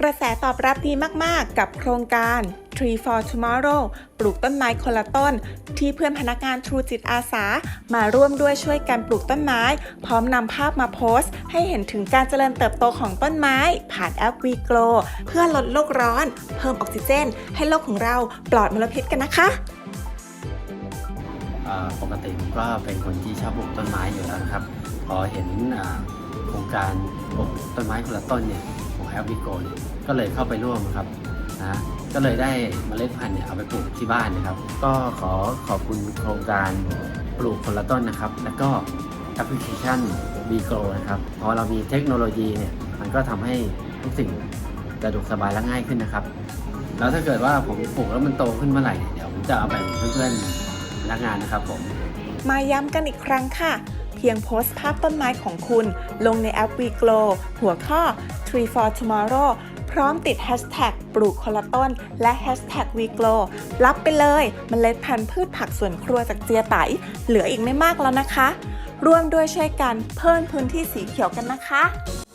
กระแสตอบรับดีมาก ๆ กับโครงการ Tree for Tomorrow ปลูกต้นไม้คนละต้น ที่เพื่อนพนักงานทรูจิตอาสา มาร่วมด้วยช่วยกันปลูกต้นไม้ พร้อมนำภาพมาโพสต์ ให้เห็นถึงการเจริญเติบโตของต้นไม้ ผ่านแอป w e g r o w เพื่อลดโลกร้อน เพิ่มออกซิเจน ให้โลกของเราปลอดมลพิษกันนะคะปกติผมก็เป็นคนที่ชอบปลูกต้นไม้อยู่แล้วนะครับ พอเห็นโครงการปลูกต้นไม้คนละต้นเนี่ย แอปวิโกเนี่ยก็เลยเข้าไปร่วมครับนะก็เลยได้เมล็ดพันธุ์เนี่ยเอาไปปลูกที่บ้านนะครับ ก็ขอขอบคุณโครงการปลูกคนละต้นนะครับ แล้วก็แอปพลิเคชัน v g r o นะครับพอเรามีเทคโนโลยีเนี่ยมันก็ทำให้ทุกสิ่งสะดวกสบายและง่ายขึ้นนะครับ แล้วถ้าเกิดว่าผมปลูกแล้วมันโตขึ้นเมื่อไหร่เนี่ยเดี๋ยวผมจะเอาไปเพื่อนๆพนักงานนะครับผม มาย้ำกันอีกครั้งค่ะ เพียงโพสต์ภาพต้นไม้ของคุณ ลงในแอป w e g l o w หัวข้อ Tree for Tomorrow พร้อมติด Hashtag ปลูกคนละต้น และ Hashtag w e g l o w รับไปเลยมเมล็ดพันธุ์พืชผักสวนครัวจากเจียไต เหลืออีกไม่มากแล้วนะคะ ร่วมด้วยช่วยกันเพิ่มพื้นที่สีเขียวกันนะคะ